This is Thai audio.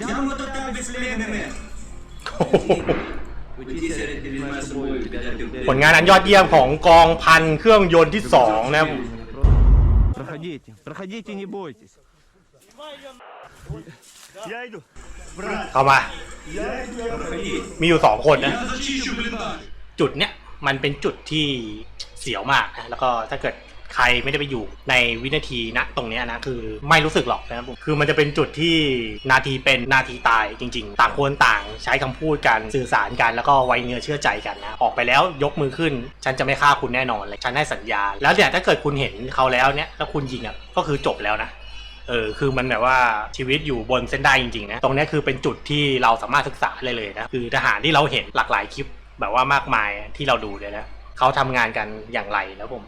Прямо вот так бесследными. โอ้โห Утисер перед моей собой, тебя ผลงานอันยอดเยี่ยมของกองพันเครื่องยนต์ที่สองนะครับ Проходите, проходите, не бойтесь. Я иду. เข้ามา มีอยู่สองคนนะ Я зачищу блиндаж. จุดเนี้ยมันเป็นจุดที่เสียวมากนะแล้วก็ถ้าเกิด ใครไม่ได้ไปอยู่ในวินาทีนะตรงเนี้ยนะคือไม่รู้สึกหรอกนะครับผมคือมันจะเป็นจุดที่นาทีเป็นนาทีตายจริง ๆ ต่างคนต่างใช้คำพูดกันสื่อสารกันแล้วก็ไว้เนื้อเชื่อใจกันนะออกไปแล้วยกมือขึ้น ฉันจะไม่ฆ่าคุณแน่นอนเลยฉันให้สัญญา แล้วเนี่ยถ้าเกิดคุณเห็นเขาแล้วเนี่ยแล้วคุณยิงอะก็คือจบแล้วนะ เออคือมันแบบว่าชีวิตอยู่บนเส้นได้จริงๆนะตรงเนี้ยคือเป็นจุดที่เราสามารถศึกษาเลยเลยนะคือทหารที่เราเห็นหลากหลายคลิปแบบว่ามากมายที่เราดูเลยนะเขาทำงานกันอย่างไรแล้วผม